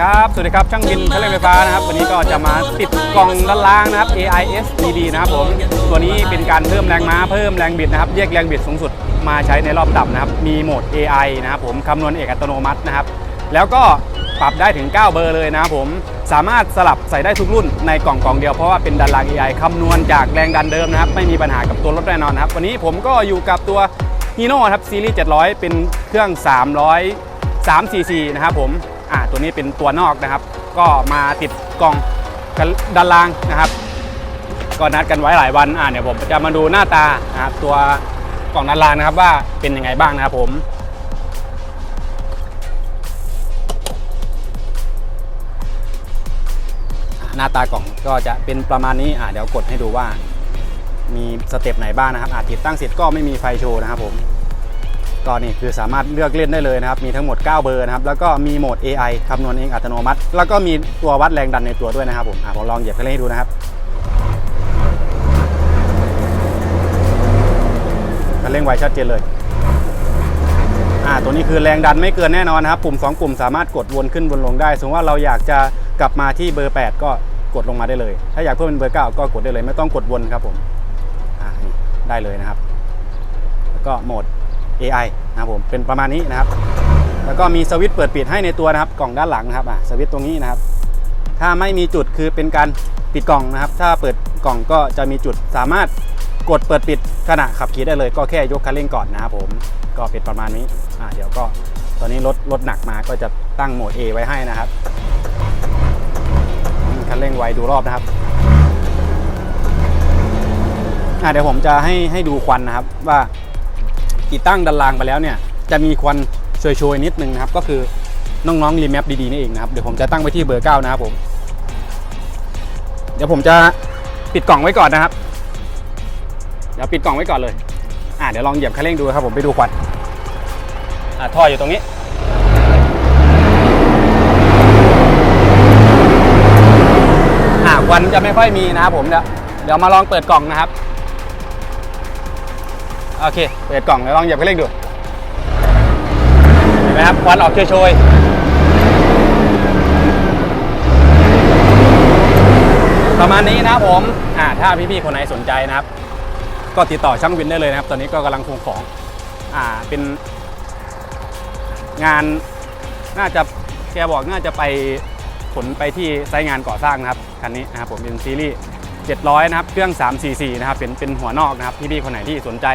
ครับ สวัสดีครับ ช่างบินเครื่องเล่นไฟฟ้านะครับ วันนี้ก็จะมาติดกล่องด้านล่างนะครับ AIS DD นะครับผม ตัวนี้เป็นการเพิ่มแรงม้าเพิ่มแรงบิดนะครับ เรียกแรงบิดสูงสุดมาใช้ในรอบต่ำนะครับ มีโหมด AI นะครับผม คำนวณเอกอัตโนมัตินะครับ แล้วก็ปรับได้ถึง 9 เบอร์เลยนะครับผม สามารถสลับใส่ได้ทุกรุ่นในกล่องกล่องเดียว เพราะว่าเป็นดันล่าง AI คำนวณจากแรงดันเดิมนะครับ ไม่มีปัญหากับตัวรถแน่นอนนะครับ วันนี้ผมก็อยู่กับตัวฮีโน่ครับซีรีส์700 เป็นเครื่อง 300 3 cc นะครับผม ตัวนี้เป็นตัวนอกนะครับ ก็มาติดกล่องกันด้านล่างนะครับ ก็นัดกันไว้หลายวันอ่าเดี๋ยวผมจะมาดูหน้าตานะครับตัวกล่องด้านล่างนะครับว่าเป็นยังไงบ้างนะครับผมหน้าตากล่องก็จะเป็นประมาณนี้อ่าเดี๋ยวกดให้ดูว่า มีสเต็ปไหนบ้างนะครับอาจติดตั้งเสร็จก็ไม่มีไฟโชว์นะครับผม ก็นี่คือสามารถเลือกเล่นได้เลยนะครับ มีทั้งหมด 9 เบอร์นะครับ แล้วก็มีโหมด AI คำนวณเองอัตโนมัติ แล้วก็มีตัววัดแรงดันในตัวด้วยนะครับผมอะผมลองเหยียบคันเร่งให้ดูนะครับคันเร่งไวชัดเจนเลยอ่าตัวนี้คือแรงดันไม่เกินแน่นอนนะครับ ปุ่ม 2 ปุ่มสามารถกดวนขึ้นวนลงได้สมมติว่าเราอยากจะกลับมาที่เบอร์ 8 ก็กดลงมาได้เลย ถ้าอยากเพิ่มเป็นเบอร์ 9 ก็กดได้เลย ไม่ต้องกดวนครับผมอ่านี่ได้เลยนะครับ แล้วก็โหมด AI นะครับผมเป็นประมาณนี้นะครับ แล้วก็มีสวิตช์เปิดปิดให้ในตัวนะครับกล่องด้านหลังนะครับอะสวิตช์ตรงนี้นะครับ ถ้าไม่มีจุดคือเป็นการปิดกล่องนะครับ ถ้าเปิดกล่องก็จะมีจุดสามารถกดเปิดปิดขณะขับขี่ได้เลย ก็แค่ยกคันเร่งก่อนนะครับผมก็เป็นประมาณนี้อ่าเดี๋ยวก็ตอนนี้รถรถหนักมาก็จะตั้งโหมด A ไว้ให้นะครับคันเร่งไวดูรอบนะครับอ่าเดี๋ยวผมจะให้ให้ดูควันนะครับว่า ติดตั้งดันรางไปแล้วเนี่ยจะมีควันโชยๆนิดนึงนะครับ ก็คือน้องๆรีแมปดีๆนี่เองนะครับเดี๋ยวผมจะตั้งไว้ที่เบอร์ 9 นะครับผม เดี๋ยวผมจะปิดกล่องไว้ก่อนนะครับ เดี๋ยวปิดกล่องไว้ก่อนเลย อ่าเดี๋ยวลองเหยียบคันเร่งดูครับผมไปดูควันอ่าท่ออยู่ตรงนี้อ่าควันจะไม่ค่อยมีนะครับผมเดี๋ยวเดี๋ยวมาลองเปิดกล่องนะครับ โอเค เปิดกล่องแล้วลองเหยียบคันเร่งดู เห็นไหมครับควันออกโชยๆประมาณนี้นะครับผม อ่าถ้าพี่ๆคนไหนสนใจนะครับ ก็ติดต่อช่างวินได้เลยนะครับ ตอนนี้ก็กำลังคงของ อ่า เป็นงานน่าจะแกบอกน่าจะไปขนไปที่ไซต์งานก่อสร้างนะครับคันนี้นะครับผมเป็นซีรีส์ 700 นะครับ เครื่อง 344 นะครับ เป็นเป็นหัวนอกนะครับ พี่ๆคนไหนที่สนใจ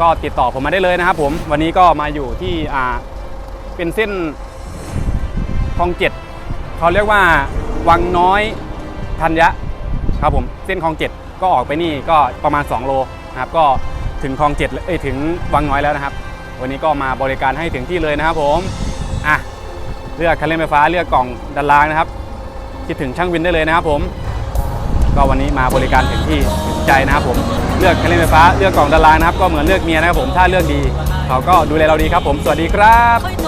ก็ติดต่อผมมาได้เลยนะครับผม วันนี้ก็มาอยู่ที่อ่าเป็นเส้นคลองเจ็ดเขาเรียกว่าวังน้อยธัญญะครับผม เส้นคลองเจ็ดก็ออกไปนี่ก็ประมาณ 2 โลนะครับ ก็ถึงคลองเจ็ดเอ้ยถึงวังน้อยแล้วนะครับ วันนี้ก็มาบริการให้ถึงที่เลยนะครับผมอะเลือกคันเร่งไฟฟ้าเลือกกล่องดันรางนะครับ คิดถึงช่างวินได้เลยนะครับผม ก็วันนี้มาบริการถึงที่ถึงใจนะครับผมเลือกเคันเร่งไฟฟ้าเลือกกล่องดารางนะครับก็เหมือนเลือกเมียนะครับผมถ้าเลือกดีเขาก็ดูแลเราดีครับผมสวัสดีครับ